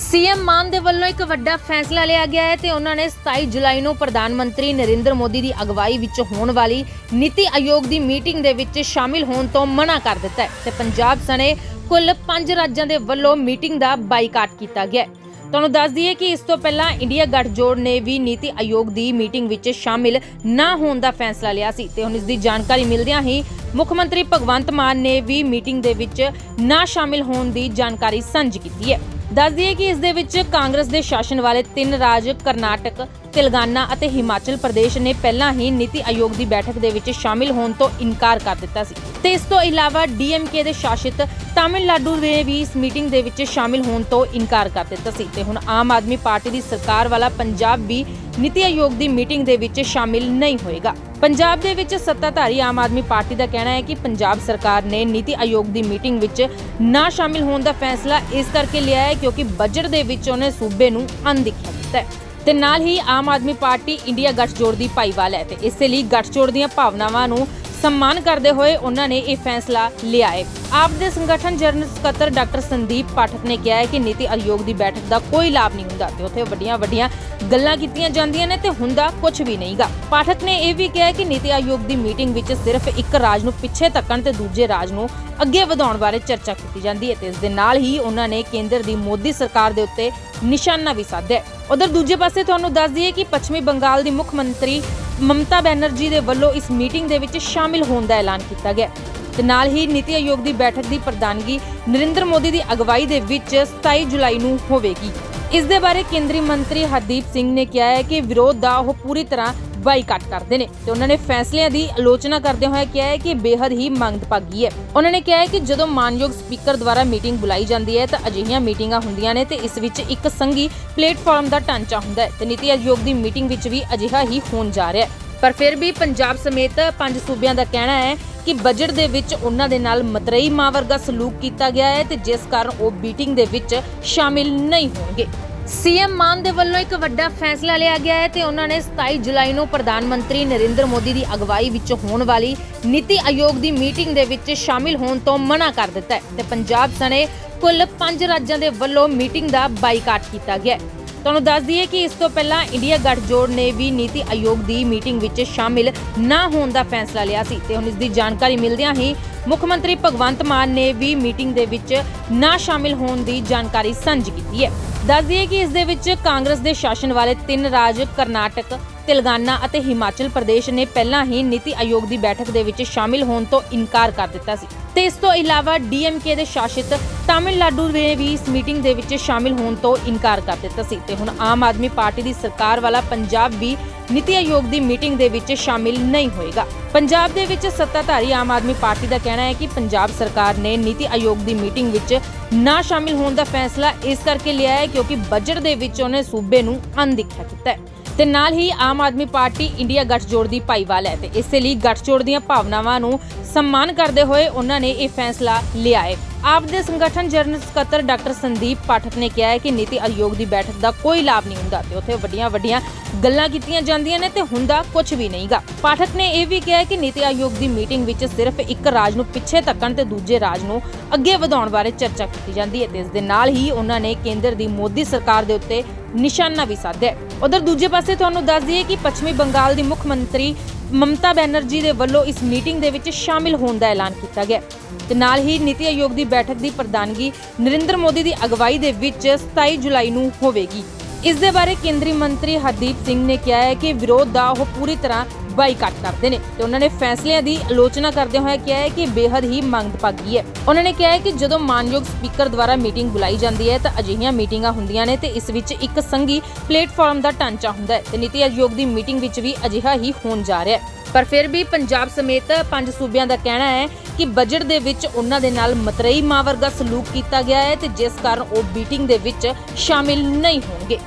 CM ਮਾਨ ਦੇ ਵੱਲੋਂ ਇੱਕ ਵੱਡਾ ਫੈਸਲਾ ਲਿਆ ਗਿਆ ਹੈ ਤੇ ਉਹਨਾਂ ਨੇ 27 ਜੁਲਾਈ ਨੂੰ ਪ੍ਰਧਾਨ ਮੰਤਰੀ ਨਰਿੰਦਰ ਮੋਦੀ ਦੀ ਅਗਵਾਈ ਵਿੱਚ ਹੋਣ ਵਾਲੀ ਨੀਤੀ ਆਯੋਗ ਦੀ ਮੀਟਿੰਗ ਦੇ ਵਿੱਚ ਸ਼ਾਮਿਲ ਹੋਣ ਤੋਂ ਮਨਾ ਕਰ ਦਿੱਤਾ ਹੈ ਤੇ ਪੰਜਾਬ ਸਣੇ ਕੁੱਲ 5 ਰਾਜਾਂ ਦੇ ਵੱਲੋਂ ਮੀਟਿੰਗ ਦਾ ਬਾਈਕਾਟ ਕੀਤਾ ਗਿਆ ਹੈ। ਤੁਹਾਨੂੰ ਦੱਸ ਦਈਏ ਕਿ ਇਸ ਤੋਂ ਪਹਿਲਾਂ ਇੰਡੀਆ ਗੱਠਜੋੜ ਨੇ ਵੀ ਨੀਤੀ ਆਯੋਗ ਦੀ ਮੀਟਿੰਗ ਵਿੱਚ ਸ਼ਾਮਿਲ ਨਾ ਹੋਣ ਦਾ ਫੈਸਲਾ ਲਿਆ ਸੀ ਤੇ ਹੁਣ ਇਸ ਦੀ ਜਾਣਕਾਰੀ ਮਿਲਦਿਆਂ ਹੀ ਮੁੱਖ ਮੰਤਰੀ ਭਗਵੰਤ ਮਾਨ ਨੇ ਵੀ ਮੀਟਿੰਗ ਦੇ ਵਿੱਚ ਨਾ ਸ਼ਾਮਿਲ ਹੋਣ ਦੀ ਜਾਣਕਾਰੀ ਸਾਂਝੀ ਕੀਤੀ ਹੈ। ਦੱਸ ਦਈਏ ਕਿ ਇਸ ਦੇ ਵਿੱਚ ਕਾਂਗਰਸ ਦੇ ਸ਼ਾਸਨ ਵਾਲੇ ਤਿੰਨ ਰਾਜ ਕਰਨਾਟਕ ਤੇਲੰਗਾਨਾ ਅਤੇ ਹਿਮਾਚਲ ਪ੍ਰਦੇਸ਼ ਨੇ ਪਹਿਲਾਂ ਹੀ ਨੀਤੀ ਆਯੋਗ ਦੀ ਬੈਠਕ ਦੇ ਵਿੱਚ ਸ਼ਾਮਿਲ ਹੋਣ ਤੋਂ ਇਨਕਾਰ ਕਰ ਦਿੱਤਾ ਸੀ। ਤੇ ਇਸ ਤੋਂ ਇਲਾਵਾ ਡੀਐਮਕੇ ਦੇ ਸ਼ਾਸਿਤ ਤਾਮਿਲਨਾਡੂ ਨੇ ਵੀ ਇਸ ਮੀਟਿੰਗ ਦੇ ਵਿੱਚ ਸ਼ਾਮਿਲ ਹੋਣ ਤੋਂ ਇਨਕਾਰ ਕਰ ਦਿੱਤਾ ਸੀ। ਤੇ ਹੁਣ ਆਮ ਆਦਮੀ ਪਾਰਟੀ ਦੀ ਸਰਕਾਰ ਵਾਲਾ ਪੰਜਾਬ ਵੀ ਨੀਤੀ ਆਯੋਗ ਦੀ ਮੀਟਿੰਗ ਦੇ ਵਿੱਚ ਸ਼ਾਮਿਲ ਨਹੀਂ ਹੋਏਗਾ। ਪੰਜਾਬ ਦੇ ਵਿੱਚ ਸੱਤਾਧਾਰੀ ਆਮ ਆਦਮੀ ਪਾਰਟੀ ਦਾ ਕਹਿਣਾ ਹੈ ਕਿ ਪੰਜਾਬ ਸਰਕਾਰ ਨੇ ਨੀਤੀ ਆਯੋਗ ਦੀ ਮੀਟਿੰਗ ਵਿੱਚ ਨਾ ਸ਼ਾਮਿਲ ਹੋਣ ਦਾ ਫੈਸਲਾ ਇਸ ਕਰਕੇ ਲਿਆ ਹੈ ਕਿਉਂਕਿ ਬਜਟ ਦੇ ਵਿੱਚ ਉਹਨੇ ਸੂਬੇ ਨੂੰ ਅਣਦੇਖਿਆ ਕੀਤਾ ਹੈ। ਤੇ ਨਾਲ ਹੀ ਆਮ ਆਦਮੀ ਪਾਰਟੀ ਇੰਡੀਆ ਗੱਠਜੋੜ ਦੀ ਭਾਈਵਾਲ ਹੈ ਤੇ ਇਸੇ ਲਈ ਗੱਠਜੋੜ ਦੀਆਂ ਭਾਵਨਾਵਾਂ ਨੂੰ ਸਨਮਾਨ ਕਰਦੇ ਹੋਏ ਉਹਨਾਂ ਨੇ ਇਹ ਫੈਸਲਾ ਲਿਆ ਹੈ। ਆਪ ਦੇ ਸੰਗਠਨ ਜਨਰਲ ਸਕੱਤਰ ਡਾਕਟਰ ਸੰਦੀਪ ਪਾਠਕ ਨੇ ਕਿਹਾ ਹੈ ਕਿ ਨੀਤੀ ਆਯੋਗ ਦੀ ਬੈਠਕ ਦਾ ਕੋਈ ਲਾਭ ਨਹੀਂ ਹੁੰਦਾ ਤੇ ਉੱਥੇ ਵੱਡੀਆਂ ਵੱਡੀਆਂ ਗੱਲਾਂ ਕੀਤੀਆਂ ਜਾਂਦੀਆਂ ਨੇ ਤੇ ਹੁੰਦਾ ਕੁਝ ਵੀ ਨਹੀਂਗਾ। ਪਾਠਕ ਨੇ ਇਹ ਵੀ ਕਿਹਾ ਕਿ ਨੀਤੀ ਆਯੋਗ ਦੀ ਮੀਟਿੰਗ ਵਿੱਚ ਸਿਰਫ ਇੱਕ ਰਾਜ ਨੂੰ ਪਿੱਛੇ ਧੱਕਣ ਤੇ ਦੂਜੇ ਰਾਜ ਨੂੰ ਅੱਗੇ ਵਧਾਉਣ ਬਾਰੇ ਚਰਚਾ ਕੀਤੀ ਜਾਂਦੀ ਹੈ ਤੇ ਇਸ ਦੇ ਨਾਲ ਹੀ ਉਹਨਾਂ ਨੇ ਕੇਂਦਰ ਦੀ ਮੋਦੀ ਸਰਕਾਰ ਦੇ ਉੱਤੇ ਨਿਸ਼ਾਨਾ ਵੀ ਸਾਧਿਆ ਉਧਰ ਦੂਜੇ ਪਾਸੇ ਤੁਹਾਨੂੰ ਦੱਸ ਦਈਏ ਕਿ ਪੱਛਮੀ ਬੰਗਾਲ ਦੀ ਮੁੱਖ ਮੰਤਰੀ ਮਮਤਾ ਬੈਨਰਜੀ ਦੇ ਵੱਲੋਂ ਇਸ ਮੀਟਿੰਗ ਦੇ ਵਿੱਚ ਸ਼ਾਮਿਲ ਹੋਣ ਦਾ ਐਲਾਨ ਕੀਤਾ ਗਿਆ। ਤੇ ਨਾਲ ਹੀ ਨੀਤੀ ਆਯੋਗ ਦੀ ਬੈਠਕ ਦੀ ਪ੍ਰਧਾਨਗੀ ਨਰਿੰਦਰ ਮੋਦੀ ਦੀ ਅਗਵਾਈ ਦੇ ਵਿੱਚ 27 ਜੁਲਾਈ ਨੂੰ ਹੋਵੇਗੀ। ਇਸ ਦੇ ਬਾਰੇ ਕੇਂਦਰੀ ਮੰਤਰੀ ਹਰਦੀਪ ਸਿੰਘ ਨੇ ਕਿਹਾ ਹੈ ਕਿ ਵਿਰੋਧ ਦਾ ਉਹ ਪੂਰੀ ਤਰ੍ਹਾਂ ਬਾਈਕਾਟ ਕਰਦੇ ਨੇ ਤੇ ਉਹਨਾਂ ਨੇ ਫੈਸਲਿਆਂ ਦੀ ਆਲੋਚਨਾ ਕਰਦੇ ਹੋਏ ਕਿਹਾ ਹੈ ਕਿ ਬੇहद ਹੀ ਮੰਦਭਾਗੀ ਹੈ। ਉਹਨਾਂ ਨੇ ਕਿਹਾ ਹੈ ਕਿ ਜਦੋਂ ਮਾਨਯੋਗ ਸਪੀਕਰ ਦੁਆਰਾ ਮੀਟਿੰਗ ਬੁਲਾਈ ਜਾਂਦੀ ਹੈ ਤਾਂ ਅਜਿਹੀਆਂ ਮੀਟਿੰਗਾਂ ਹੁੰਦੀਆਂ ਨੇ ਤੇ ਇਸ ਵਿੱਚ ਇੱਕ ਸੰਘੀ ਪਲੇਟਫਾਰਮ ਦਾ ਢਾਂਚਾ ਹੁੰਦਾ ਹੈ ਤੇ ਨੀਤੀ ਆਯੋਗ ਦੀ ਮੀਟਿੰਗ ਵਿੱਚ ਵੀ ਅਜਿਹਾ ਹੀ ਹੋਣ ਜਾ ਰਿਹਾ ਹੈ। ਪਰ ਫਿਰ ਵੀ ਪੰਜਾਬ ਸਮੇਤ ਪੰਜ ਸੂਬਿਆਂ ਦਾ ਕਹਿਣਾ ਹੈ ਕਿ ਬਜਟ ਦੇ ਵਿੱਚ ਉਹਨਾਂ ਦੇ ਨਾਲ ਮਤਰਈ ਮਾਂ ਵਰਗਾ ਸਲੂਕ ਕੀਤਾ ਗਿਆ ਹੈ ਤੇ ਜਿਸ ਕਾਰਨ ਉਹ ਮੀਟਿੰਗ ਦੇ ਵਿੱਚ ਸ਼ਾਮਿਲ ਨਹੀਂ ਹੋਣਗੇ। ਸੀਐਮ ਮਾਨ ਦੇ ਵੱਲੋਂ ਇੱਕ ਵੱਡਾ ਫੈਸਲਾ ਲਿਆ ਗਿਆ ਹੈ ਤੇ ਉਹਨਾਂ ਨੇ 27 ਜੁਲਾਈ ਨੂੰ ਪ੍ਰਧਾਨ ਮੰਤਰੀ ਨਰਿੰਦਰ ਮੋਦੀ ਦੀ ਅਗਵਾਈ ਵਿੱਚ ਹੋਣ ਵਾਲੀ ਨੀਤੀ ਆਯੋਗ ਦੀ ਮੀਟਿੰਗ ਦੇ ਵਿੱਚ ਸ਼ਾਮਿਲ ਹੋਣ ਤੋਂ ਮਨਾ ਕਰ ਦਿੱਤਾ ਹੈ ਤੇ ਪੰਜਾਬ ਸਣੇ ਕੁੱਲ 5 ਰਾਜਾਂ ਦੇ ਵੱਲੋਂ ਮੀਟਿੰਗ ਦਾ ਬਾਈਕਾਟ ਕੀਤਾ ਗਿਆ ਹੈ। ਤੁਹਾਨੂੰ ਦੱਸ ਦਈਏ ਕਿ ਇਸ ਤੋਂ ਪਹਿਲਾਂ ਇੰਡੀਆ ਗੱਠਜੋੜ ਨੇ ਵੀ ਨੀਤੀ ਆਯੋਗ ਦੀ ਮੀਟਿੰਗ ਵਿੱਚ ਸ਼ਾਮਿਲ ਨਾ ਹੋਣ ਦਾ ਫੈਸਲਾ ਲਿਆ ਸੀ ਤੇ ਹੁਣ ਇਸ ਦੀ ਜਾਣਕਾਰੀ ਮਿਲਦਿਆਂ ਹੀ ਮੁੱਖ ਮੰਤਰੀ ਭਗਵੰਤ ਮਾਨ ਨੇ ਵੀ ਮੀਟਿੰਗ ਦੇ ਵਿੱਚ ਨਾ ਸ਼ਾਮਿਲ ਹੋਣ ਦੀ ਜਾਣਕਾਰੀ ਸਾਂਝੀ ਕੀਤੀ ਹੈ। ਦੱਸ ਦਈਏ ਕਿ ਇਸ ਦੇ ਵਿੱਚ ਕਾਂਗਰਸ ਦੇ ਸ਼ਾਸਨ ਵਾਲੇ ਤਿੰਨ ਰਾਜ ਕਰਨਾਟਕ ਤੇਲੰਗਾਨਾ ਅਤੇ ਹਿਮਾਚਲ ਪ੍ਰਦੇਸ਼ ਨੇ ਪਹਿਲਾਂ ਹੀ ਨੀਤੀ ਆਯੋਗ ਦੀ ਬੈਠਕ ਦੇ ਵਿੱਚ ਸ਼ਾਮਿਲ ਹੋਣ ਤੋਂ ਇਨਕਾਰ ਕਰ ਦਿੱਤਾ ਸੀ। ਤੇ ਇਸ ਤੋਂ ਇਲਾਵਾ ਡੀਐਮਕੇ ਦੇ ਸ਼ਾਸਿਤ ਤਾਮਿਲਨਾਡੂ ਨੇ ਵੀ ਇਸ ਮੀਟਿੰਗ ਦੇ ਵਿੱਚ ਸ਼ਾਮਿਲ ਹੋਣ ਤੋਂ ਇਨਕਾਰ ਕਰ ਦਿੱਤਾ ਸੀ ਤੇ ਹੁਣ ਆਮ ਆਦਮੀ ਪਾਰਟੀ ਦੀ ਸਰਕਾਰ ਵਾਲਾ ਪੰਜਾਬ ਵੀ ਨੀਤੀ ਆਯੋਗ ਦੀ ਮੀਟਿੰਗ ਦੇ ਵਿੱਚ ਸ਼ਾਮਿਲ ਨਹੀਂ ਹੋਏਗਾ। ਪੰਜਾਬ ਦੇ ਵਿੱਚ ਸੱਤਾਧਾਰੀ ਆਮ ਆਦਮੀ ਪਾਰਟੀ ਦਾ ਕਹਿਣਾ ਹੈ ਕਿ ਪੰਜਾਬ ਸਰਕਾਰ ਨੇ ਨੀਤੀ ਆਯੋਗ ਦੀ ਮੀਟਿੰਗ ਵਿੱਚ ਨਾ ਸ਼ਾਮਿਲ ਹੋਣ ਦਾ ਫੈਸਲਾ ਇਸ ਕਰਕੇ ਲਿਆ ਹੈ ਕਿਉਂਕਿ ਬਜਟ ਦੇ ਵਿੱਚ ਉਹਨੇ ਸੂਬੇ ਨੂੰ ਅਣਦੇਖਿਆ ਕੀਤਾ ਹੈ। ਤੇ ਨਾਲ ਹੀ ਆਮ ਆਦਮੀ ਪਾਰਟੀ ਇੰਡੀਆ ਗੱਠਜੋੜ ਦੀ ਭਾਈਵਾਲ ਹੈ ਤੇ ਇਸੇ ਲਈ ਗੱਠਜੋੜ ਦੀਆਂ ਭਾਵਨਾਵਾਂ ਨੂੰ ਸਨਮਾਨ ਕਰਦੇ ਹੋਏ ਉਹਨਾਂ ਨੇ ਇਹ ਫੈਸਲਾ ਲਿਆ ਹੈ। ਆਪ ਦੇ ਸੰਗਠਨ ਜਨਰਲ ਸਕੱਤਰ ਡਾਕਟਰ ਸੰਦੀਪ ਪਾਠਕ ਨੇ ਕਿਹਾ ਹੈ ਕਿ ਨੀਤੀ ਆਯੋਗ ਦੀ ਬੈਠਕ ਦਾ ਕੋਈ ਲਾਭ ਨਹੀਂ ਹੁੰਦਾ ਤੇ ਉੱਥੇ ਵੱਡੀਆਂ ਵੱਡੀਆਂ ਗੱਲਾਂ ਕੀਤੀਆਂ ਜਾਂਦੀਆਂ ਨੇ ਤੇ ਹੁੰਦਾ ਕੁਝ ਵੀ ਨਹੀਂਗਾ। ਪਾਠਕ ਨੇ ਇਹ ਵੀ ਕਿਹਾ ਕਿ ਨੀਤੀ ਆਯੋਗ ਦੀ ਮੀਟਿੰਗ ਵਿੱਚ ਸਿਰਫ ਇੱਕ ਰਾਜ ਨੂੰ ਪਿੱਛੇ ਧੱਕਣ ਤੇ ਦੂਜੇ ਰਾਜ ਨੂੰ ਅੱਗੇ ਵਧਾਉਣ ਬਾਰੇ ਚਰਚਾ ਕੀਤੀ ਜਾਂਦੀ ਹੈ ਤੇ ਇਸ ਦੇ ਨਾਲ ਹੀ ਉਹਨਾਂ ਨੇ ਕੇਂਦਰ ਦੀ ਮੋਦੀ ਸਰਕਾਰ ਦੇ ਉੱਤੇ ਨਿਸ਼ਾਨਾ ਵੀ ਸਾਧਿਆ ਉਧਰ ਦੂਜੇ ਪਾਸੇ ਤੁਹਾਨੂੰ ਦੱਸ ਦਈਏ ਕਿ ਪੱਛਮੀ ਬੰਗਾਲ ਦੀ ਮੁੱਖ ਮੰਤਰੀ ਮਮਤਾ ਬੈਨਰਜੀ ਦੇ ਵੱਲੋਂ ਇਸ ਮੀਟਿੰਗ ਦੇ ਵਿੱਚ ਸ਼ਾਮਿਲ ਹੋਣ ਦਾ ਐਲਾਨ ਕੀਤਾ ਗਿਆ ਤੇ ਨਾਲ ਹੀ ਨੀਤੀ ਆਯੋਗ ਦੀ ਬੈਠਕ ਦੀ ਪ੍ਰਧਾਨਗੀ ਨਰਿੰਦਰ ਮੋਦੀ ਦੀ ਅਗਵਾਈ ਦੇ ਵਿੱਚ 27 ਜੁਲਾਈ ਨੂੰ ਹੋਵੇਗੀ। ਇਸ ਦੇ ਬਾਰੇ ਕੇਂਦਰੀ ਮੰਤਰੀ ਹਰਦੀਪ ਸਿੰਘ ਨੇ ਕਿਹਾ ਹੈ ਕਿ ਵਿਰੋਧ ਦਾ ਉਹ ਪੂਰੀ ਤਰ੍ਹਾਂ ਬਾਈਕਾਟ ਕਰਦੇ ਨੇ ਤੇ ਉਹਨਾਂ ਨੇ ਫੈਸਲਿਆਂ ਦੀ ਆਲੋਚਨਾ ਕਰਦੇ ਹੋਏ ਕਿਹਾ ਹੈ ਕਿ ਬੇहद ਹੀ ਮੰਗ ਭਾਗੀ ਹੈ। ਉਹਨਾਂ ਨੇ ਕਿਹਾ ਹੈ ਕਿ ਜਦੋਂ ਮਾਨਯੋਗ ਸਪੀਕਰ ਦੁਆਰਾ ਮੀਟਿੰਗ ਬੁਲਾਈ ਜਾਂਦੀ ਹੈ ਤਾਂ ਅਜਿਹੀਆਂ ਮੀਟਿੰਗਾਂ ਹੁੰਦੀਆਂ ਨੇ ਤੇ ਇਸ ਵਿੱਚ ਇੱਕ ਸੰਘੀ ਪਲੇਟਫਾਰਮ ਦਾ ਢਾਂਚਾ ਹੁੰਦਾ ਹੈ ਤੇ ਨੀਤੀ ਆਯੋਗ ਦੀ ਮੀਟਿੰਗ ਵਿੱਚ ਵੀ ਅਜਿਹਾ ਹੀ ਹੋਣ ਜਾ ਰਿਹਾ ਹੈ। ਪਰ ਫਿਰ ਵੀ ਪੰਜਾਬ ਸਮੇਤ ਪੰਜ ਸੂਬਿਆਂ ਦਾ ਕਹਿਣਾ ਹੈ ਕਿ ਬਜਟ ਦੇ ਵਿੱਚ ਉਹਨਾਂ ਦੇ ਨਾਲ ਮਤਰਈ ਮਾਂ ਵਰਗਾ ਸਲੂਕ ਕੀਤਾ ਗਿਆ ਹੈ ਤੇ ਜਿਸ ਕਾਰਨ ਉਹ ਮੀਟਿੰਗ ਦੇ ਵਿੱਚ ਸ਼ਾਮਿਲ ਨਹੀਂ ਹੋਣਗੇ।